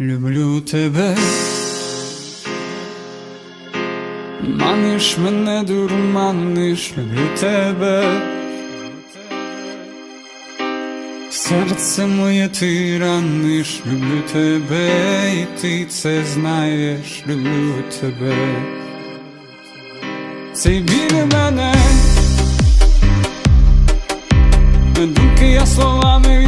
Люблю тебе, маниш мене, дурманиш, люблю тебе, серце моє ти раниш, люблю тебе, і ти це знаєш, люблю тебе, цей біль мене, думки я словами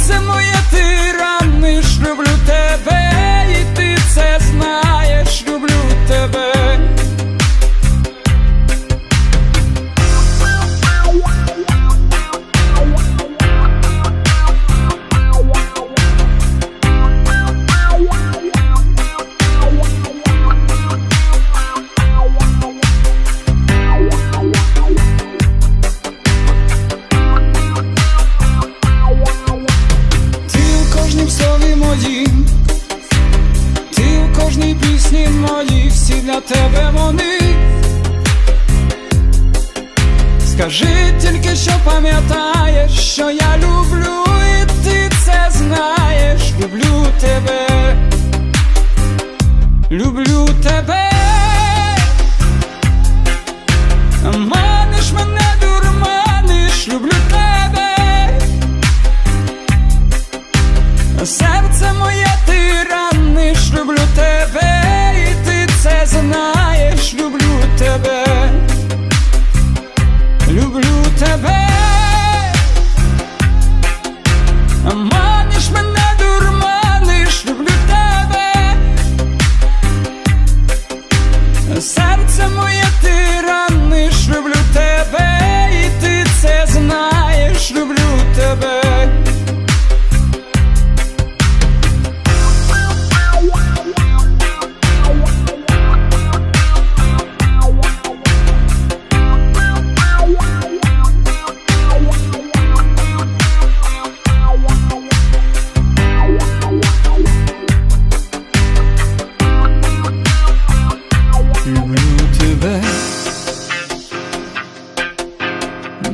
серце моє ти кожній пісні мої, всі для тебе вони. Скажи тільки, що пам'ятаєш, що я люблю, і ти це знаєш, люблю тебе, люблю Серце моє ти раниш, люблю тебе, і ти це знаєш,